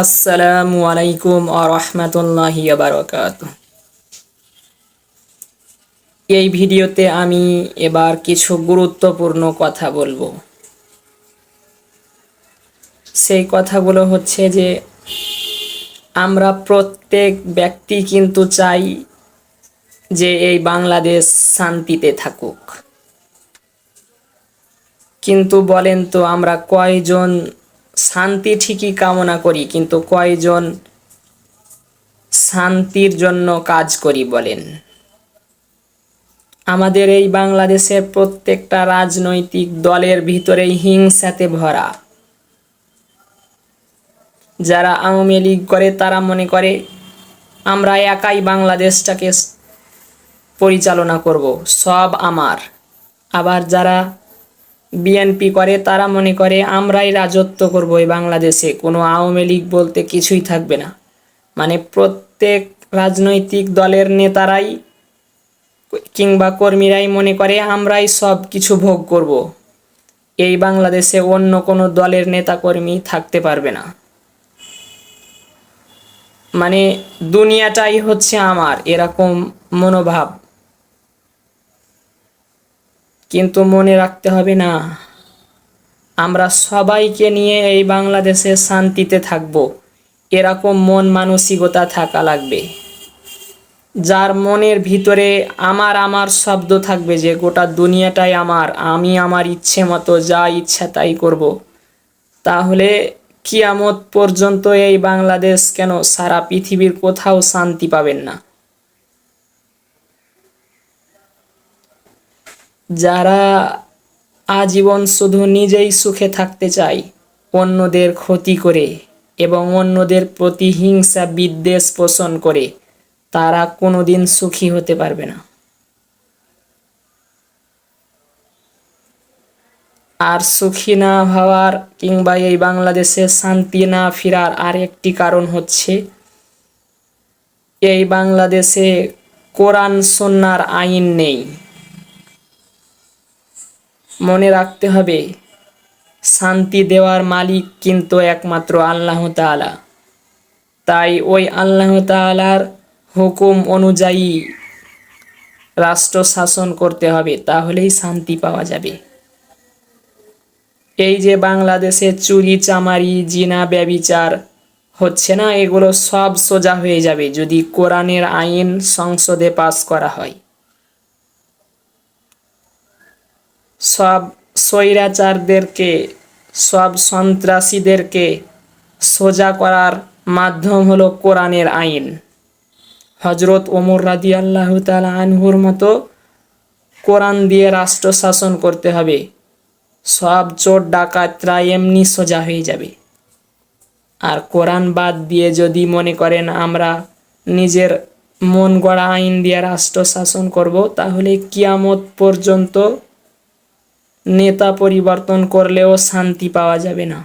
আসসালামু আলাইকুম আরহামতুল্লাহি বারকাত এই ভিডিওতে আমি এবার কিছু গুরুত্বপূর্ণ কথা বলব। সেই কথাগুলো হচ্ছে যে, আমরা প্রত্যেক ব্যক্তি কিন্তু চাই যে এই বাংলাদেশ শান্তিতে থাকুক। কিন্তু বলেন তো আমরা কয়জন শান্তি ঠিকই কামনা করি, কিন্তু কয়জন শান্তির জন্য কাজ করি বলেন। আমাদের এই বাংলাদেশের প্রত্যেকটা রাজনৈতিক দলের ভিতরেই হিংসাতে ভরা। যারা আওয়ামী লীগ করে, তারা মনে করে, আমরা একাই বাংলাদেশটাকে পরিচালনা করব, সব আমার। আবার যারা বিএনপি করে, তারা মনে করে, আমরাই রাজত্ব করব এই বাংলাদেশে। কোনো আওয়ামী লীগ বলতে কিছুই থাকবে না। মানে প্রত্যেক রাজনৈতিক দলের নেতারাই কিংবা কর্মীরাই মনে করে, আমরাই সব কিছু ভোগ করব। এই বাংলাদেশে অন্য কোনো দলের নেতাকর্মী থাকতে পারবে না। মানে দুনিয়াটাই হচ্ছে আমার, এরকম মনোভাব। কিন্তু মনে রাখতে হবে না, আমরা সবাইকে নিয়ে এই বাংলাদেশে শান্তিতে থাকব। এরকম মন মানসিকতা থাকা লাগবে। যার মনের ভিতরে আমার আমার শব্দ থাকবে যে গোটা দুনিয়াটাই আমার, আমি আমার ইচ্ছে মতো যা ইচ্ছা তাই করব। তাহলে কিয়ামত পর্যন্ত এই বাংলাদেশ কেন সারা পৃথিবীর কোথাও শান্তি পাবেন না? যারা আজীবন শুধু নিজেই সুখে থাকতে চায়, অন্যদের ক্ষতি করে এবং অন্যদের প্রতি হিংসা বিদ্বেষ পোষণ করে, তারা কোনোদিন সুখী হতে পারবে না। আর সুখী না হওয়ার কিংবা এই বাংলাদেশে শান্তি না ফেরার আর একটি কারণ হচ্ছে, এই বাংলাদেশে কোরআন সন্ন্যার আইন নেই। মনে রাখতে হবে, শান্তি দেওয়ার মালিক কিন্তু একমাত্র আল্লাহ তাআলা। তাই ওই আল্লাহ তাআলার হুকুম অনুযায়ী রাষ্ট্র শাসন করতে হবে, তাহলেই শান্তি পাওয়া যাবে। এই যে বাংলাদেশে চুরি, চামারি, জিনা, ব্যবিচার হচ্ছে না, এগুলো সব সোজা হয়ে যাবে যদি কোরআনের আইন সংসদে পাস করা হয়। সব স্বৈরাচারদেরকে, সব সন্ত্রাসীদেরকে সোজা করার মাধ্যম হলো কোরআনের আইন। হজরত ওমর রাদি আল্লাহ তালা আনহুর মতো কোরআন দিয়ে রাষ্ট্র শাসন করতে হবে। সব চোর ডাকাতরা এমনি সোজা হয়ে যাবে। আর কোরআন বাদ দিয়ে যদি মনে করেন আমরা নিজের মন গড়া আইন দিয়ে রাষ্ট্র শাসন করব, তাহলে কিয়ামত পর্যন্ত নেতা পরিবর্তন করলেও শান্তি পাওয়া যাবে না।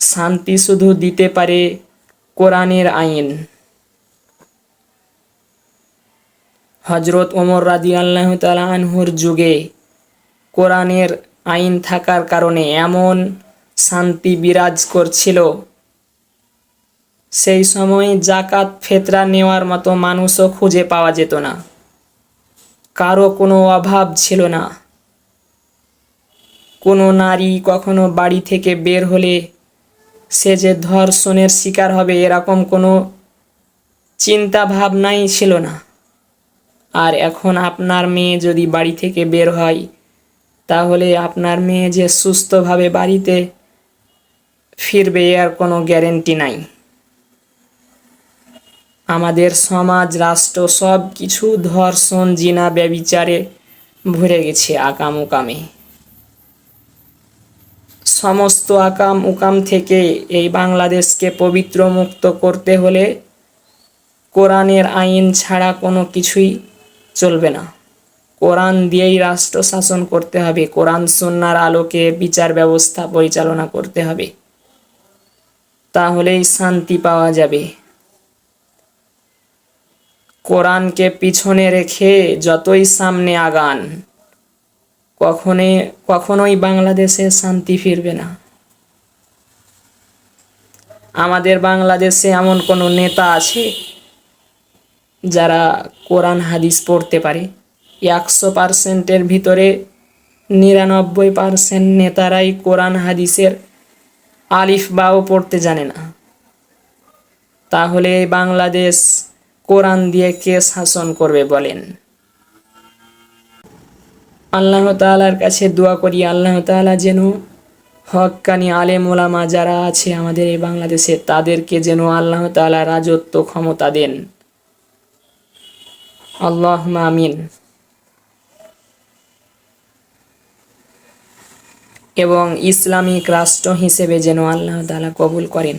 শান্তি শুধু দিতে পারে কোরআনের আইন। হজরত ওমর রাজি আল্লাহ আনহুর যুগে কোরআনের আইন থাকার কারণে এমন শান্তি বিরাজ করছিল। সেই সময় জাকাত ফেতরা নেওয়ার মতো মানুষও খুঁজে পাওয়া যেত না। কারও কোনো অভাব ছিল না। কোনো নারী কখনো বাড়ি থেকে বের হলে সে যে ধর্ষণের শিকার হবে এরকম কোনো চিন্তা ভাবনাই ছিল না। আর এখন আপনার মেয়ে যদি বাড়ি থেকে বের হয়, তাহলে আপনার মেয়ে যে সুস্থভাবে বাড়িতে ফিরবে এর কোনো গ্যারেন্টি নাই। আমাদের সমাজ, রাষ্ট্র সব কিছু ধর্ষণ, জিনা, ব্যবিচারে ভরে গেছে আকাম উকামে। সমস্ত আকাম উকাম থেকে এই বাংলাদেশকে পবিত্র মুক্ত করতে হলে কোরআনের আইন ছাড়া কোনো কিছুই চলবে না। কোরআন দিয়েই রাষ্ট্র শাসন করতে হবে, কোরআন সন্ন্যার আলোকে বিচার ব্যবস্থা পরিচালনা করতে হবে। তাহলেই শান্তি পাওয়া যাবে। কোরআনকে পিছনে রেখে যতই সামনে আগান, কখনে, কখনোই বাংলাদেশে শান্তি ফিরবে না। আমাদের বাংলাদেশে এমন কোনো নেতা আছে যারা কোরআন হাদিস পড়তে পারে? একশো পার্সেন্টের ভিতরে নিরানব্বই পার্সেন্ট নেতারাই কোরআন হাদিসের আলিফ বাও পড়তে জানে না। তাহলে বাংলাদেশ কোরআন দিয়ে কে শাসন করবে বলেন। আল্লাহ তাআলার কাছে দোয়া করি, আল্লাহ তাআলা যেন হক্কানি আলেম ওলামা যারা আছে আমাদের এই বাংলাদেশে, তাদেরকে যেন আল্লাহ তাআলা রাজত্ব ক্ষমতা দেন। আল্লাহ মামিন এবং ইসলামিক রাষ্ট্র হিসেবে যেন আল্লাহ তাআলা কবুল করেন।